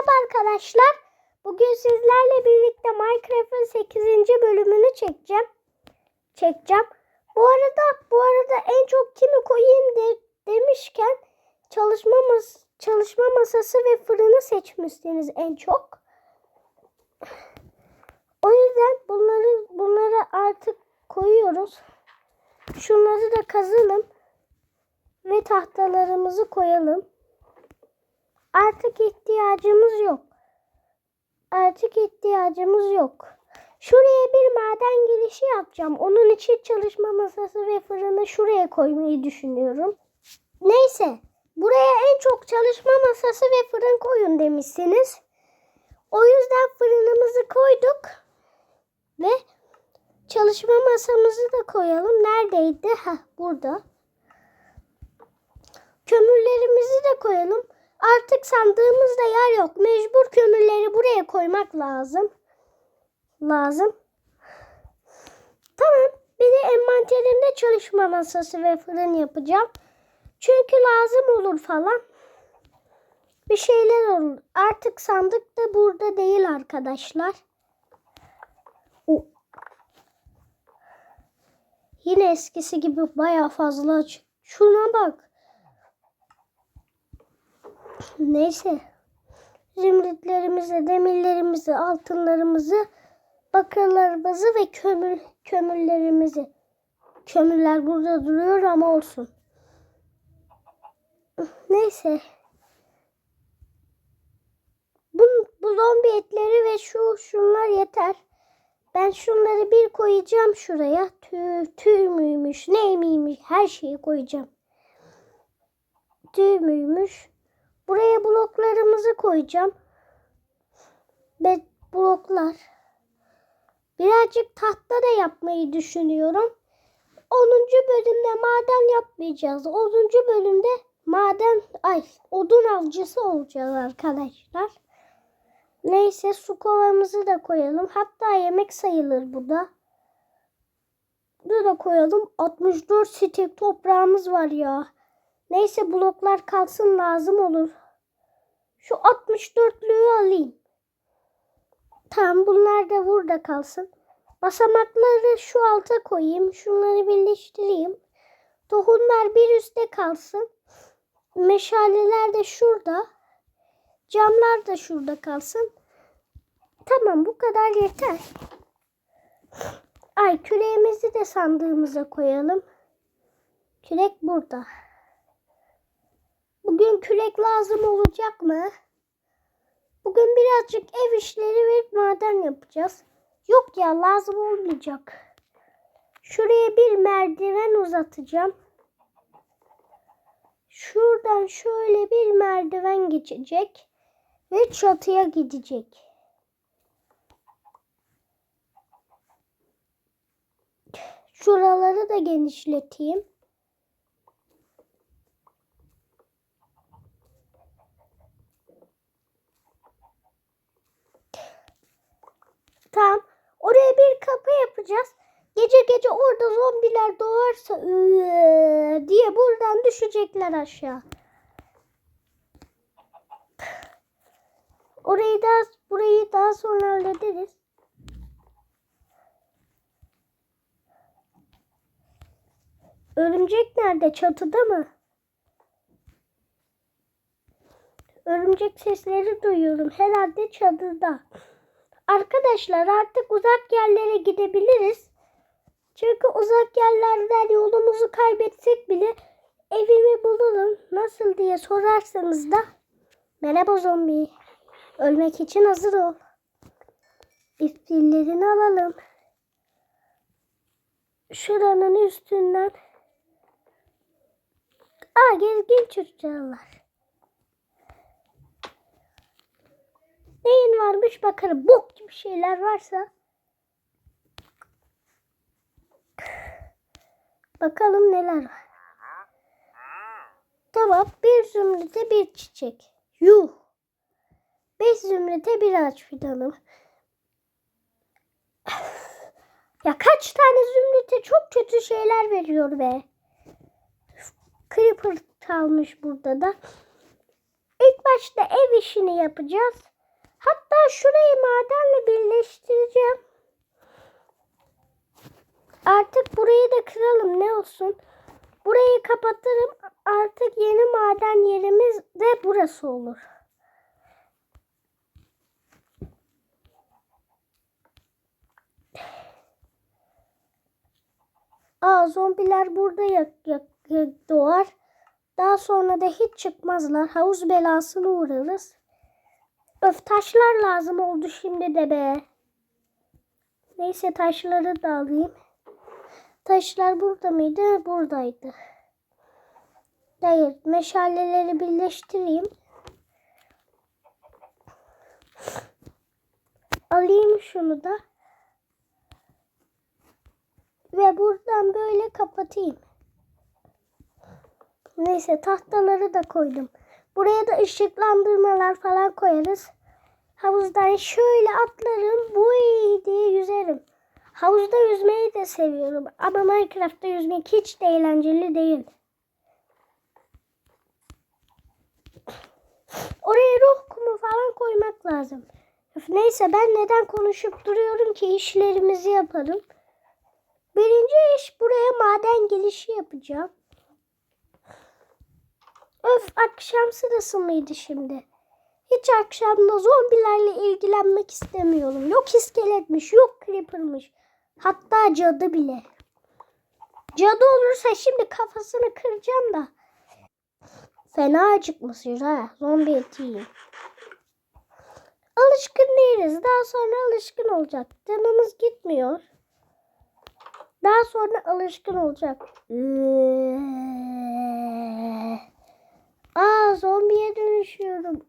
Merhaba arkadaşlar. Bugün sizlerle birlikte Minecraft'ın 8. bölümünü çekeceğim. Çekeceğim. Bu arada bu arada en çok kimi koyayım de, demişken çalışma mas çalışma masası ve fırını seçmişsiniz en çok. O yüzden bunları bunları artık koyuyoruz. Şunları da kazalım ve tahtalarımızı koyalım. Artık ihtiyacımız yok. Artık ihtiyacımız yok. Şuraya bir maden girişi yapacağım. Onun için çalışma masası ve fırını şuraya koymayı düşünüyorum. Neyse. Buraya en çok çalışma masası ve fırın koyun demişsiniz. O yüzden fırınımızı koyduk. Ve çalışma masamızı da koyalım. Neredeydi? Ha burada. Kömürlerimizi de koyalım. Artık sandığımızda yer yok. Mecbur kömürleri buraya koymak lazım. Lazım. Tamam. Bir de envanterimde çalışma masası ve fırın yapacağım. Çünkü lazım olur falan. Bir şeyler olur. Artık sandık da burada değil arkadaşlar. O. Yine eskisi gibi baya fazla aç. Şuna bak. Neyse. Zümrütlerimizi, demirlerimizi, altınlarımızı, bakırlarımızı ve kömür kömürlerimizi. Kömürler burada duruyor ama olsun. Neyse. Bu, bu zombi etleri ve şu şunlar yeter. Ben şunları bir koyacağım şuraya. Tüy, tüy müymüş, neymiş her şeyi koyacağım. Tüy müymüş. Buraya bloklarımızı koyacağım. Ve bloklar. Birazcık tahta da yapmayı düşünüyorum. 10. bölümde maden yapmayacağız. 10. bölümde maden ay odun avcısı olacağız arkadaşlar. Neyse su kovamızı da koyalım. Hatta yemek sayılır bu da. Bunu da koyalım. 64 stek toprağımız var ya. Neyse bloklar kalsın lazım olur. Şu 64'lüğü alayım. Tamam bunlar da burada kalsın. Basamakları şu alta koyayım. Şunları birleştireyim. Tohumlar bir üstte kalsın. Meşaleler de şurada. Camlar da şurada kalsın. Tamam bu kadar yeter. Ay küreğimizi de sandığımıza koyalım. Kürek burada. Bugün kürek lazım olacak mı? Bugün birazcık ev işleri ve maden yapacağız. Yok ya lazım olmayacak. Şuraya bir merdiven uzatacağım. Şuradan şöyle bir merdiven geçecek ve çatıya gidecek. Şuraları da genişleteyim. Tamam. Oraya bir kapı yapacağız. Gece gece orada zombiler doğarsa "Iıı" diye buradan düşecekler aşağı. Orayı daha burayı daha sonra hallederiz. Örümcek nerede? Çatıda mı? Örümcek sesleri duyuyorum. Herhalde çadırda. Arkadaşlar artık uzak yerlere gidebiliriz. Çünkü uzak yerlerden yolumuzu kaybetsek bile evimi bulurum. Nasıl diye sorarsanız da merhaba zombi. Ölmek için hazır ol. İpillerini alalım. Şuranın üstünden. Aa gezgin çocuklar. Neyin varmış bakarım. Bok gibi şeyler varsa. Bakalım neler var. Tamam bir zümrüte bir çiçek. Yuh. Beş zümrüte bir ağaç fidanı. Ya kaç tane zümrüte çok kötü şeyler veriyor be. Creeper kalmış burada da. İlk başta ev işini yapacağız. Hatta şurayı madenle birleştireceğim. Artık burayı da kıralım ne olsun. Burayı kapatırım. Artık yeni maden yerimiz de burası olur. Aa zombiler burada yak, yak, yak- doğar. Daha sonra da hiç çıkmazlar. Havuz belasına uğrarız. Öf taşlar lazım oldu şimdi de be. Neyse taşları da alayım. Taşlar burada mıydı? Buradaydı. Hayır, meşaleleri birleştireyim. Alayım şunu da. Ve buradan böyle kapatayım. Neyse tahtaları da koydum. Buraya da ışıklandırmalar falan koyarız. Havuzdan şöyle atlarım. Buy diye yüzerim. Havuzda yüzmeyi de seviyorum. Ama Minecraft'ta yüzmek hiç de eğlenceli değil. Oraya ruh kumu falan koymak lazım. Neyse ben neden konuşup duruyorum ki işlerimizi yapalım. Birinci iş buraya maden gelişi yapacağım. Öf akşam sırası mıydı şimdi? Hiç akşamda zombilerle ilgilenmek istemiyorum. Yok iskeletmiş, yok creeper'mış. Hatta cadı bile. Cadı olursa şimdi kafasını kıracağım da. Fena acıkmışız ha. Zombi eti yiyeyim. Alışkın değiliz. Daha sonra alışkın olacak. Canımız gitmiyor. Daha sonra alışkın olacak. Aa zombiye dönüşüyorum.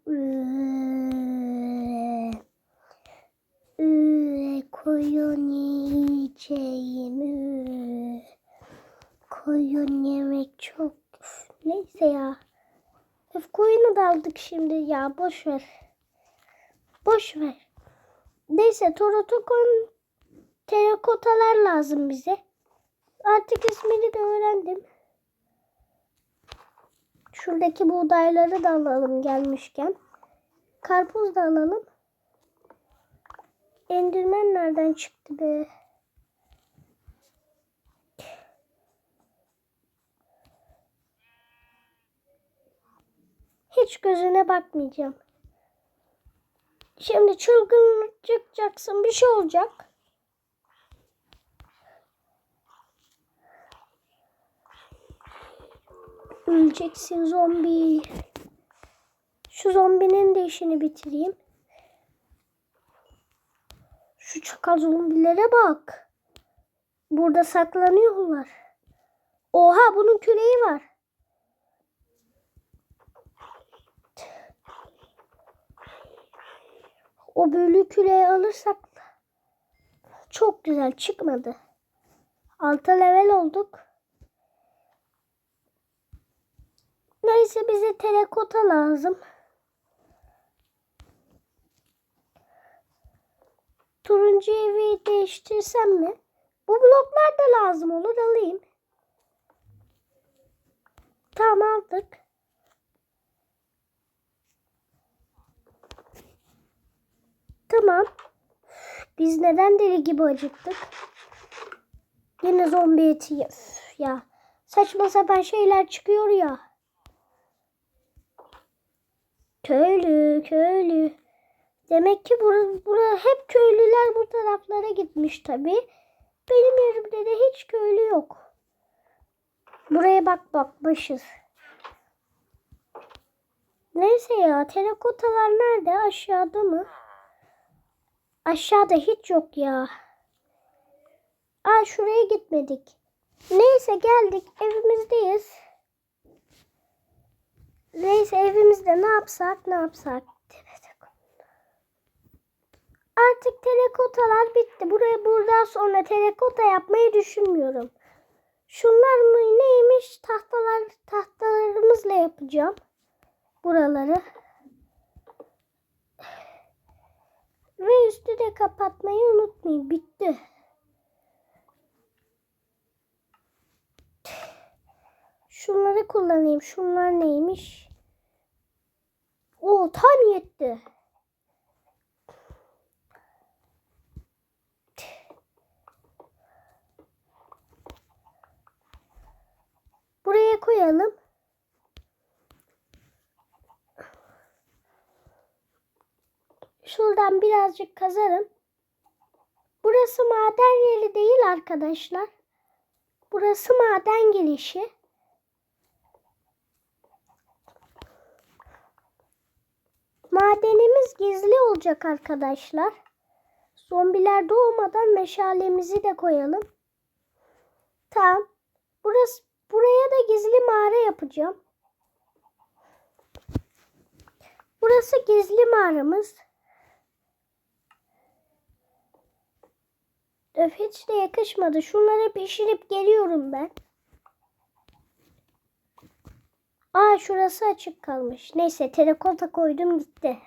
Koyun yiyeceğim. Koyun yemek çok. Neyse ya. Öf, koyunu da aldık şimdi ya. Boş ver. Boş ver. Neyse Torotokon terakotalar lazım bize. Artık ismini de öğrendim. Şuradaki buğdayları da alalım gelmişken. Karpuz da alalım. Endirmen nereden çıktı be? Hiç gözüne bakmayacağım. Şimdi çılgın çıkacaksın bir şey olacak. Öleceksin zombi. Şu zombinin de işini bitireyim. Şu çakal zombilere bak. Burada saklanıyorlar. Oha bunun küreği var. O bölü küreği alırsak çok güzel çıkmadı. Altı level olduk. Neyse bize terakota lazım. Turuncu evi değiştirsem mi? Bu bloklar da lazım olur alayım. Tamam aldık. Tamam. Biz neden deli gibi acıktık? Yine zombi eti. Ya. Saçma sapan şeyler çıkıyor ya. Köylü, köylü. Demek ki bura, bura hep köylüler bu taraflara gitmiş tabi. Benim yerimde de hiç köylü yok. Buraya bak bakmışız. Neyse ya terakotalar nerede? Aşağıda mı? Aşağıda hiç yok ya. Aa şuraya gitmedik. Neyse geldik evimizdeyiz. Neyse evimizde ne yapsak ne yapsak. Artık terakotalar bitti. Buraya buradan sonra terakota yapmayı düşünmüyorum. Şunlar mı neymiş tahtalar tahtalarımızla yapacağım. Buraları. Ve üstü de kapatmayı unutmayın. Bitti. Şunları kullanayım. Şunlar neymiş? O tam yetti. Buraya koyalım. Şuradan birazcık kazarım. Burası maden yeri değil arkadaşlar. Burası maden gelişi. Madenimiz gizli olacak arkadaşlar. Zombiler doğmadan meşalemizi de koyalım. Tamam. Burası buraya da gizli mağara yapacağım. Burası gizli mağaramız. Öf hiç de yakışmadı. Şunları pişirip geliyorum ben. Aa şurası açık kalmış. Neyse terakota koydum gitti.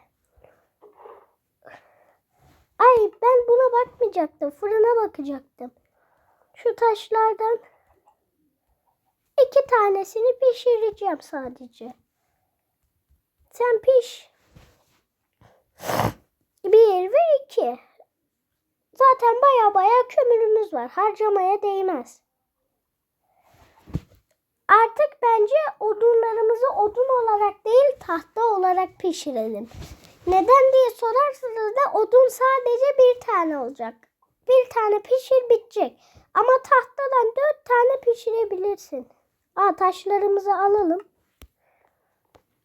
Ay ben buna bakmayacaktım. Fırına bakacaktım. Şu taşlardan iki tanesini pişireceğim sadece. Sen piş. Bir ve iki. Zaten baya baya kömürümüz var. Harcamaya değmez. Artık bence odunlarımızı odun olarak değil tahta olarak pişirelim. Neden diye sorarsanız da odun sadece bir tane olacak. Bir tane pişir bitecek. Ama tahtadan dört tane pişirebilirsin. Aa taşlarımızı alalım.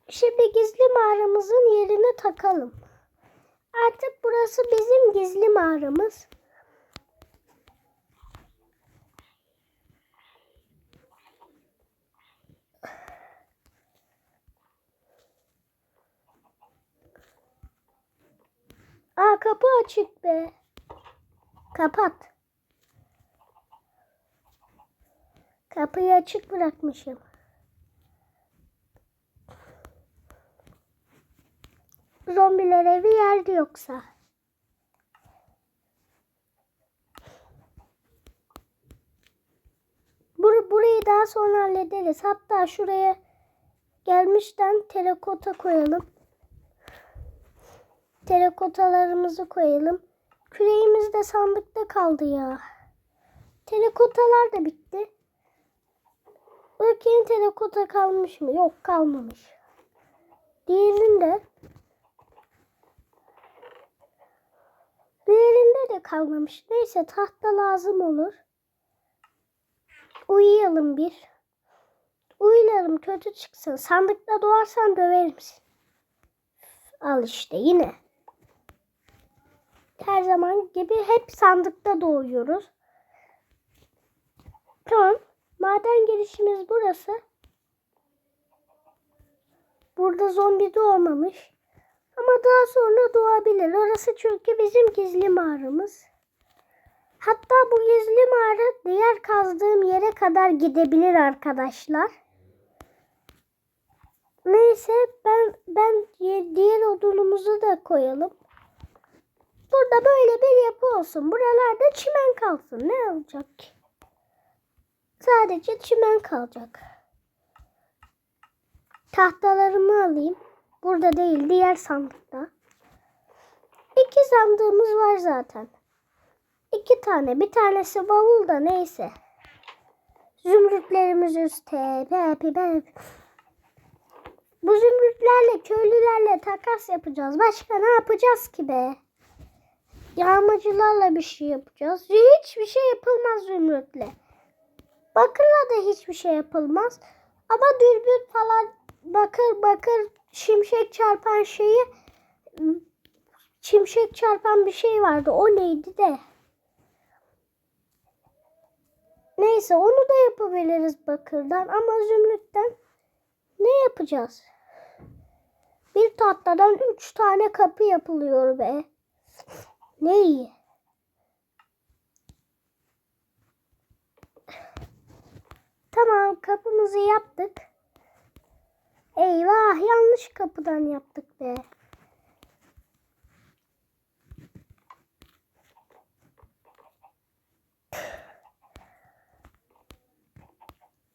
Şimdi gizli mağaramızın yerine takalım. Artık burası bizim gizli mağaramız. Aa kapı açık be. Kapat. Kapıyı açık bırakmışım. Zombiler evi yerdi yoksa. Bur burayı daha sonra hallederiz. Hatta şuraya gelmişten terakota koyalım. Terakotalarımızı koyalım. Küreğimiz de sandıkta kaldı ya. Terakotalar da bitti. Bakayım terakota kalmış mı? Yok kalmamış. Diğerinde Diğerinde de kalmamış. Neyse tahta lazım olur. Uyuyalım bir. Uyuyalım kötü çıksın. Sandıkta doğarsan döverim. Al işte yine. Her zaman gibi hep sandıkta doğuyoruz. Tamam. Maden girişimiz burası. Burada zombi doğmamış. Ama daha sonra doğabilir. Orası çünkü bizim gizli mağaramız. Hatta bu gizli mağara diğer kazdığım yere kadar gidebilir arkadaşlar. Neyse ben ben diğer odunumuzu da koyalım. Burada böyle bir yapı olsun. Buralarda çimen kalsın. Ne olacak ki? Sadece çimen kalacak. Tahtalarımı alayım. Burada değil, diğer sandıkta. İki sandığımız var zaten. İki tane. Bir tanesi bavulda neyse. Zümrütlerimiz üstte. Bepi bepi. Bu zümrütlerle köylülerle takas yapacağız. Başka ne yapacağız ki be? Yağmacılarla bir şey yapacağız. Hiçbir şey yapılmaz zümrütle. Bakırla da hiçbir şey yapılmaz. Ama dürbün falan bakır bakır şimşek çarpan şeyi şimşek çarpan bir şey vardı. O neydi de? Neyse onu da yapabiliriz bakırdan ama zümrütten ne yapacağız? Bir tahtadan üç tane kapı yapılıyor be. Ne iyi. Tamam kapımızı yaptık. Eyvah yanlış kapıdan yaptık be.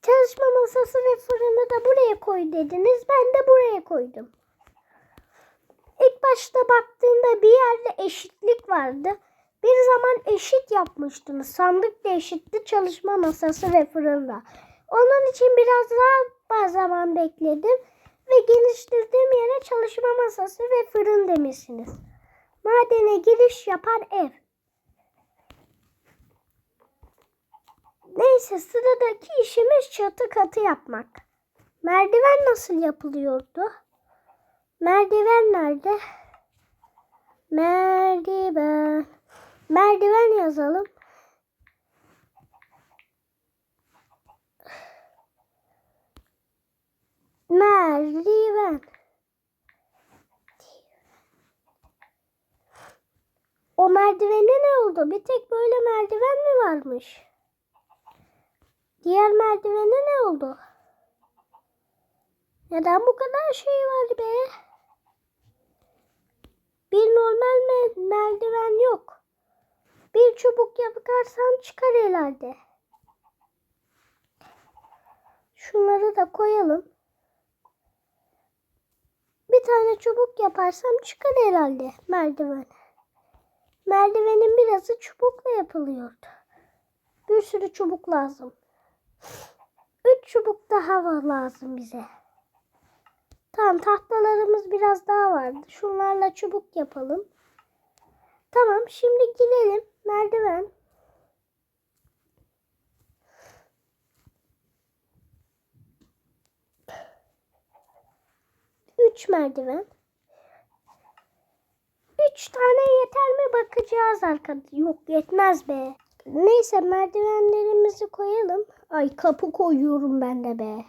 Çalışma masası ve fırını da buraya koy dediniz. Ben de buraya koydum. İlk başta baktığımda bir yerde eşitlik vardı. Bir zaman eşit yapmıştınız. Sandık da eşitti çalışma masası ve fırında. Onun için biraz daha zaman bekledim ve geliştirdiğim yere çalışma masası ve fırın demişsiniz. Madene giriş yapar ev. Neyse sıradaki işimiz çatı katı yapmak. Merdiven nasıl yapılıyordu? Merdiven nerede? Merdiven. Merdiven yazalım. Merdiven. O merdivene ne oldu? Bir tek böyle merdiven mi varmış? Diğer merdivene ne oldu? Neden bu kadar şey var be? Bir normal me- merdiven yok. Bir çubuk yaparsan çıkar herhalde. Şunları da koyalım. Bir tane çubuk yaparsam çıkar herhalde merdiven. Merdivenin birazı çubukla yapılıyordu. Bir sürü çubuk lazım. Üç çubuk daha lazım bize. Tamam tahtalarımız biraz daha vardı. Şunlarla çubuk yapalım. Tamam şimdi girelim. Merdiven. Üç merdiven. Üç tane yeter mi bakacağız arkadaşlar. Yok yetmez be. Neyse merdivenlerimizi koyalım. Ay kapı koyuyorum ben de be.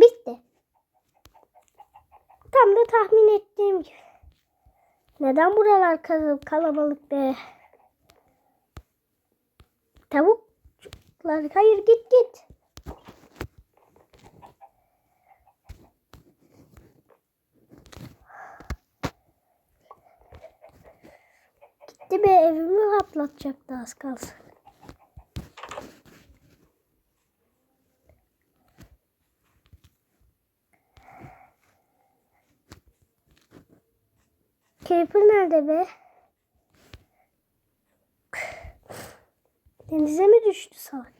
Bitti. Tam da tahmin ettiğim gibi. Neden buralar kal- kalabalık be? Tavuklar hayır git git. Gitti be evimi patlatacaktı az kalsın. Creeper nerede be? Denize mi düştü salak?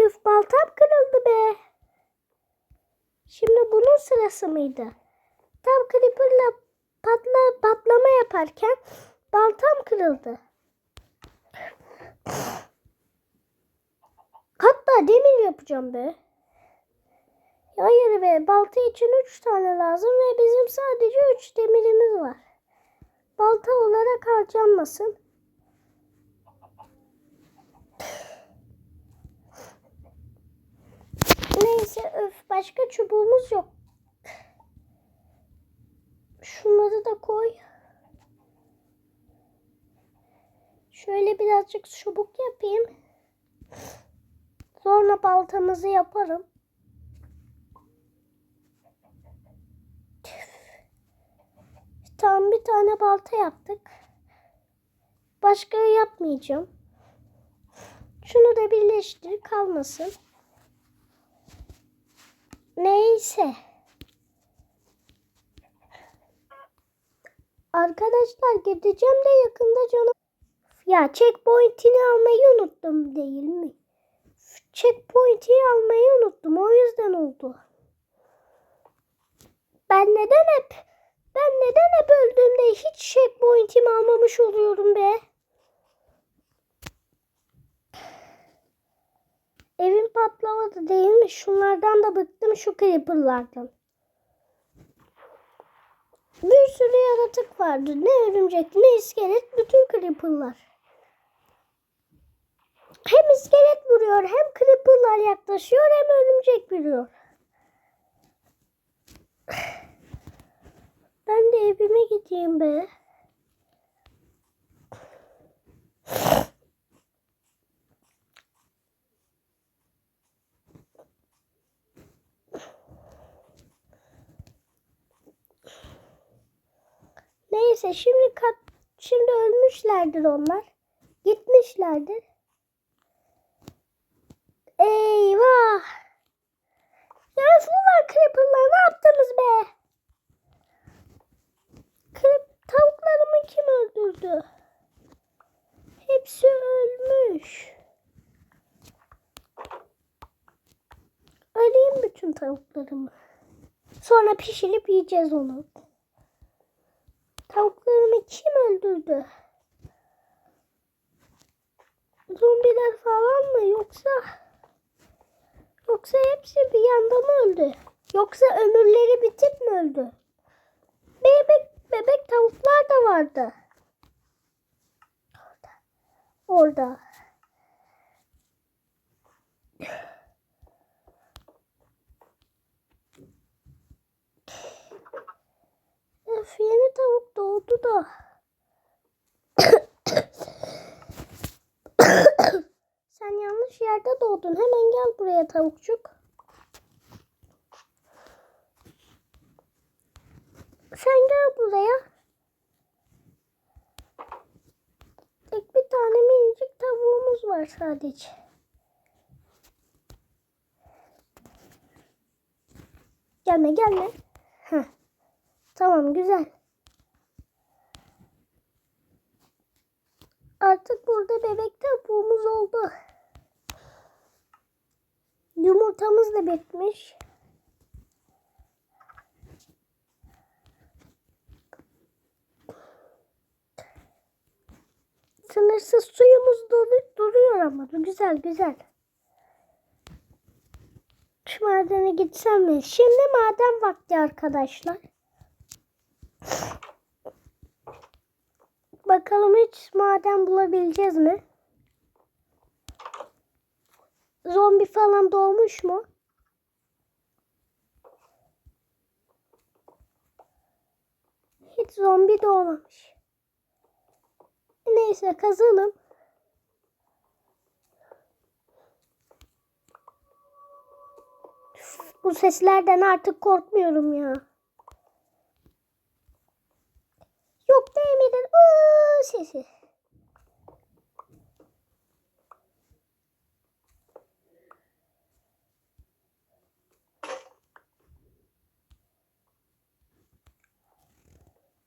Üf baltam kırıldı be. Şimdi bunun sırası mıydı? Tam Creeper'la patla, patlama yaparken baltam kırıldı. Hatta demir yapacağım be. Hayır be balta için 3 tane lazım ve bizim sadece 3 demirimiz var. Balta olarak harcanmasın. Neyse öf başka çubuğumuz yok. Şunları da koy. Şöyle birazcık çubuk yapayım. Sonra baltamızı yaparım. Tamam bir tane balta yaptık. Başka yapmayacağım. Şunu da birleştir kalmasın. Neyse. Arkadaşlar gideceğim de yakında canım. Ya checkpoint'ini almayı unuttum değil mi? Checkpoint'i almayı unuttum. O yüzden oldu. Ben neden hep ben neden hep öldüğümde hiç checkpoint'imi almamış oluyorum be? Evim patlamadı değil mi? Şunlardan da bıktım şu creeper'lardan. Bir sürü yaratık vardı. Ne örümcek ne iskelet bütün creeper'lar. Hem iskelet vuruyor hem creeper'lar yaklaşıyor hem örümcek vuruyor. Ben de evime gideyim be. Neyse şimdi kat şimdi ölmüşlerdir onlar. Gitmişlerdir. Eyvah. Ya ulan creeperlar ne yaptınız be? Creep, tavuklarımı kim öldürdü? Hepsi ölmüş. Arayayım bütün tavuklarımı. Sonra pişirip yiyeceğiz onu. Tavuklarımı kim öldürdü? Zombiler falan mı yoksa yoksa hepsi bir yanda mı öldü? Yoksa ömürleri bitip mi öldü? Bebek bebek tavuklar da vardı. Orada. Orada. Öf, yeni tavuk doğdu da. Sen yanlış yerde doğdun. Hemen gel buraya tavukçuk. Sen gel buraya. Tek bir tane minicik tavuğumuz var sadece. Gelme gelme. Heh. Tamam güzel. Artık burada bebek tavuğumuz oldu. Yumurtamız da bitmiş. Sınırsız suyumuz dolu- duruyor ama güzel güzel. Şu madene gitsem mi? Şimdi maden vakti arkadaşlar. Bakalım hiç maden bulabileceğiz mi? Zombi falan doğmuş mu? Hiç zombi doğmamış. Neyse kazalım. Bu seslerden artık korkmuyorum ya. Yok demeden ıı sesi.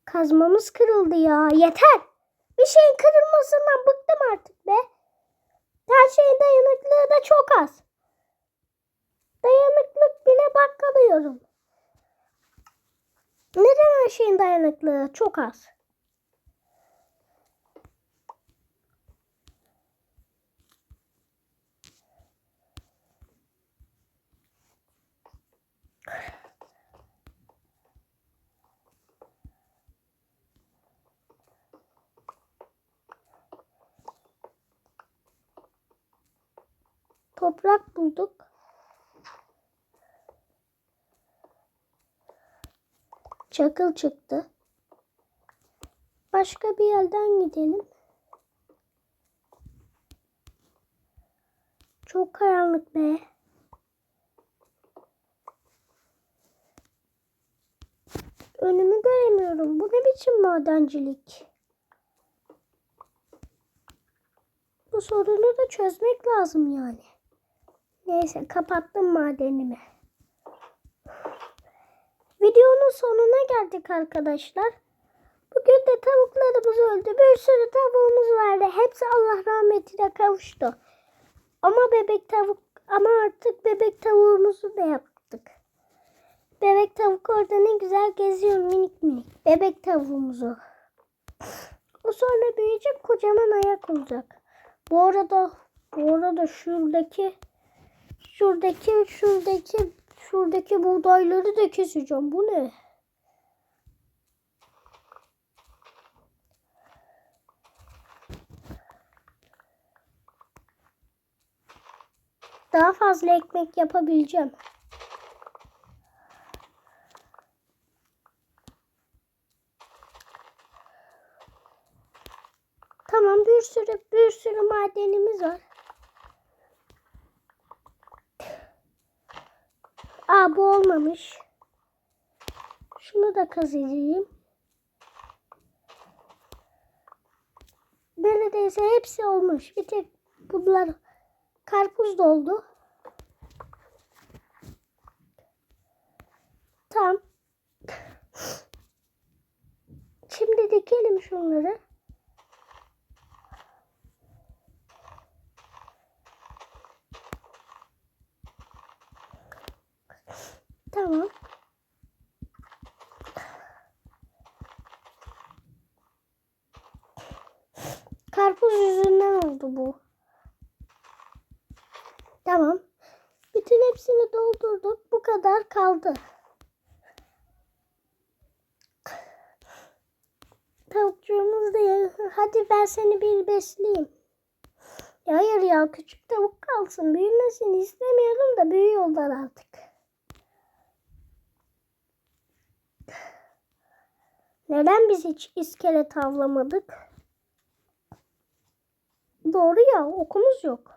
Kazmamız kırıldı ya. Yeter. Bir şeyin kırılmasından bıktım artık be. Her şeyin dayanıklılığı da çok az. Dayanıklık bile bakamıyorum. Neden her şeyin dayanıklılığı çok az? Toprak bulduk. Çakıl çıktı. Başka bir yerden gidelim. Çok karanlık be. Önümü göremiyorum. Bu ne biçim madencilik? Bu sorunu da çözmek lazım yani. Neyse kapattım madenimi. Videonun sonuna geldik arkadaşlar. Bugün de tavuklarımız öldü. Bir sürü tavuğumuz vardı. Hepsi Allah rahmetine kavuştu. Ama bebek tavuk ama artık bebek tavuğumuzu da yaptık. Bebek tavuk orada ne güzel geziyor minik minik. Bebek tavuğumuzu. O sonra büyüyecek kocaman ayak olacak. Bu arada bu arada şuradaki şuradaki şuradaki şuradaki buğdayları da keseceğim. Bu ne? Daha fazla ekmek yapabileceğim. Tamam bir sürü bir sürü madenimiz var. Aa bu olmamış. Şunu da kazıyayım. Neredeyse hepsi olmuş. Bir tek bunlar karpuz doldu. Tam. Şimdi dikelim şunları. Tamam. Karpuz yüzünden oldu bu. Tamam. Bütün hepsini doldurduk. Bu kadar kaldı. Tavukçuğumuz da hadi ben seni bir besleyeyim. Ya hayır ya küçük tavuk kalsın. Büyümesini istemiyorum da büyüyorlar artık. Neden biz hiç iskelet avlamadık? Doğru ya okumuz yok.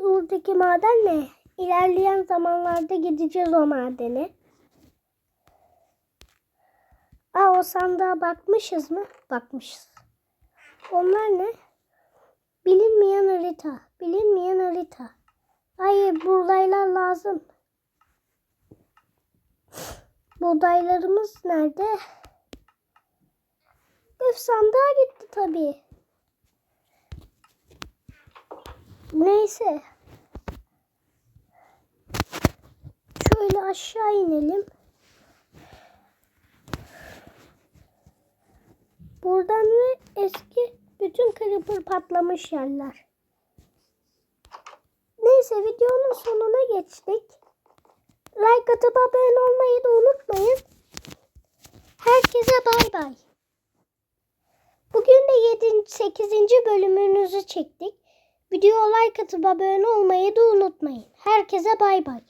Oradaki maden ne? İlerleyen zamanlarda gideceğiz o madene. Aa o sandığa bakmışız mı? Bakmışız. Onlar ne? Bilinmeyen harita. Bilinmeyen harita. Ay buğdaylar lazım. Buğdaylarımız nerede? Öf sandığa gitti tabii. Neyse. Şöyle aşağı inelim. Buradan ve eski bütün creeper patlamış yerler. Neyse videonun sonuna geçtik. Like atıp abone olmayı da unutmayın. Herkese bay bay. Bugün de 7. 8. bölümünüzü çektik. Videoya like atıp abone olmayı da unutmayın. Herkese bay bay.